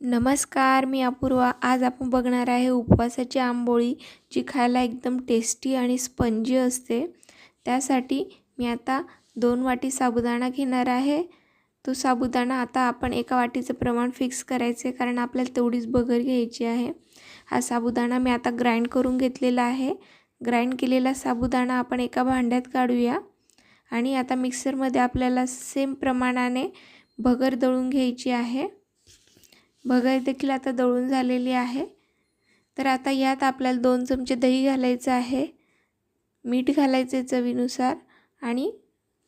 नमस्कार मी अपूर्वा. आज आपण बघणार आहे उपवासाची आंबोळी जी खायला एकदम टेस्टी आणि स्पंजी असते. त्यासाठी मी आता दोन वाटी साबुदाणा घेणार आहे. तो साबुदाणा आता आपण एका वाटीचं प्रमाण फिक्स करायचे कारण आपल्याला तेवढीच बगर घ्यायची आहे. हा साबुदाणा मी आता ग्राइंड करून घेतलेला आहे. ग्राइंड केलेला साबुदाणा आपण एका भांड्यात काढूया. आणि आता मिक्सरमध्ये आपल्याला सेम प्रमाणाने भगर दळून घ्यायची आहे. भगर देखील आता दळून झालेली आहे. तर आता यात आपल्याला दोन चमचे दही घालायचं आहे. मीठ घालायचे चवीनुसार आणि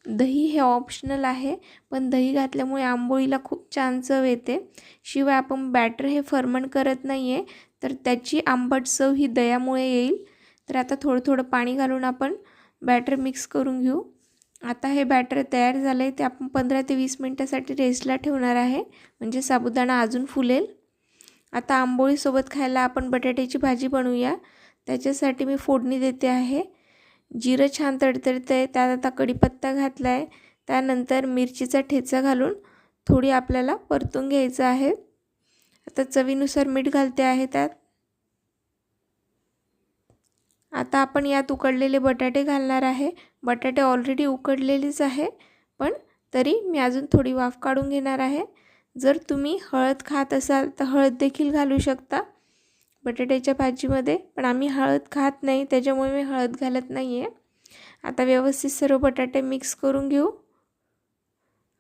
दही हे ऑप्शनल आहे पण दही घातल्यामुळे आंबोळीला खूप छान चव येते. शिवाय आपण बॅटर हे फर्मंट करत नाही आहे तर त्याची आंबट चव ही दह्यामुळे येईल. तर आता थोडं थोडं पाणी घालून आपण बॅटर मिक्स करून घेऊ. आता हे बॅटर तयार झालं आहे ते आपण पंधरा ते वीस मिनटासाठी रेस्टला ठेवणार आहे. म्हणजे साबुदाणा अजून फुलेल. आता आंबोळीसोबत खायला आपण बटाट्याची भाजी बनवूया. त्याच्यासाठी मी फोडणी देते आहे. जिरं छान तडतडतं आहे त्यात आता कढीपत्ता घातला आहे त्यानंतर मिरचीचा ठेचा घालून थोडी आपल्याला परतून घ्यायचं आहे. आता चवीनुसार मीठ घालते आहे त्यात. आता आपण यात उकडलेले बटाटे घालणार आहे. बटाटे ऑलरेडी उकडलेलेच आहे पण तरी मी अजून थोडी वाफ काढून घेणार आहे. जर तुम्ही हळद खात असाल तर हळद देखील घालू शकता बटाट्याच्या भाजीमध्ये पण आम्ही हळद खात नाही त्याच्यामुळे मी हळद घालत नाही आहे आता व्यवस्थित सर्व बटाटे मिक्स करून घेऊ.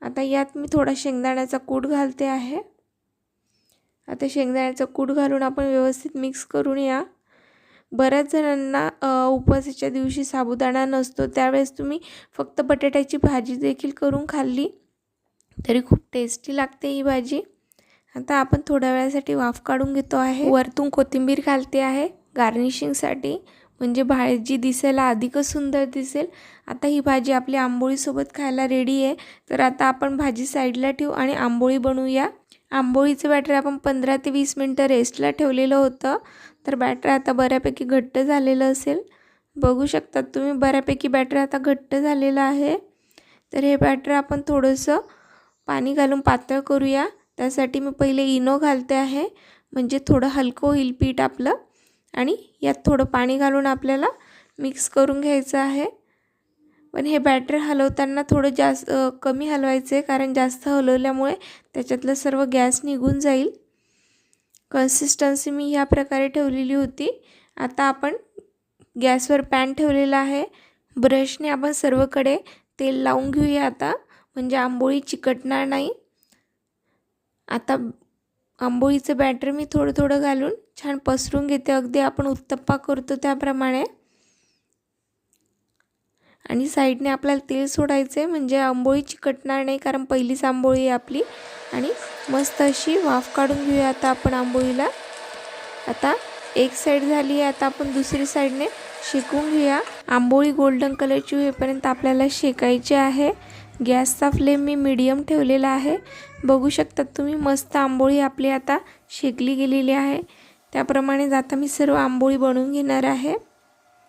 आता यात मी थोडा शेंगदाण्याचा कूट घालते आहे. आता शेंगदाण्याचा कूट घालून आपण व्यवस्थित मिक्स करून या. बऱ्याच जणांना उपवासाच्या दिवशी साबुदाणा नसतो. त्यावेळेस तुम्ही फक्त बटाट्याची भाजी देखील करून खाल्ली तरी खूप टेस्टी लागते ही भाजी. आता आपण थोड्या वेळासाठी वाफ काढून घेतो आहे. वरतून कोथिंबीर घालते आहे. गार्निशिंगसाठी म्हणजे भाजी दिसायला अधिकच सुंदर दिसेल. आता ही भाजी आपली आंबोळीसोबत खायला रेडी आहे. तर आता आपण भाजी साईडला ठेवू आणि आंबोळी बनवूया. आंबोळीचं बॅटर आपण पंधरा ते वीस मिनटं रेस्टला ठेवलेलं होतं. तर बॅटर आता बऱ्यापैकी घट्ट झालेलं असेल. बघू शकतात तुम्ही बऱ्यापैकी बॅटर आता घट्ट झालेलं आहे. तर हे बॅटर आपण थोडंसं पाणी घालून पातळ करूया. त्यासाठी मी पहिले इनो घालते आहे. म्हणजे थोडं हलकं होईल पीठ आपलं. आणि यात थोडं पाणी घालून आपल्याला मिक्स करून घ्यायचं आहे. पण हे बॅटर हलवताना थोडं जास्त कमी हलवायचं आहे कारण जास्त हलवल्यामुळे त्याच्यातलं सर्व गॅस निघून जाईल. कन्सिस्टन्सी मी ह्या प्रकारे ठेवलेली होती. आता आपण गॅसवर पॅन ठेवलेला आहे. ब्रशने आपण सर्वकडे तेल लावून घेऊया आता. म्हणजे आंबोळी चिकटणार नाही. आता आंबोळीचं बॅटर मी थोडं थोडं घालून छान पसरून घेते. अगदी आपण उत्तप्पा करतो त्याप्रमाणे. आणि साईडने आपल्याला तेल सोडायचं आहे म्हणजे आंबोळी चिकटणार नाही कारण पहिलीच आंबोळी आहे आपली. आणि मस्त अशी वाफ काढून घेऊया आता आपण आंबोळीला. आता एक साईड झाली आहे आता आपण दुसरी साईडने शेकून घेऊया. आंबोळी गोल्डन कलरची होईपर्यंत आपल्याला शेकायची आहे. गॅसचा फ्लेम मी मीडियम ठेवलेला आहे. बघू शकतात तुम्ही मस्त आंबोळी आपली आता शेकली गेलेली आहे. त्याप्रमाणे आता मी सर्व आंबोळी बनवून घेणार आहे.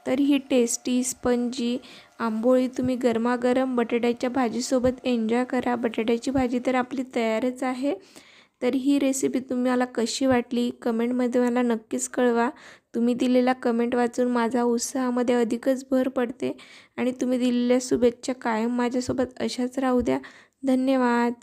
तर ही टेस्टी स्पंजी आंबोळी तुम्ही गरमागरम बटाट्याच्या भाजीसोबत एन्जॉय करा. बटाट्याची भाजी तर आपली तयारच आहे. तर ही रेसिपी तुम्हाला कशी वाटली? कमेंटमध्ये मला नक्कीच कळवा. तुम्ही दिलेला कमेंट वाचून माझा उत्साहामध्ये अधिकच भर पडते. आणि तुम्ही दिलेल्या शुभेच्छा कायम माझ्यासोबत अशाच राहू द्या. धन्यवाद.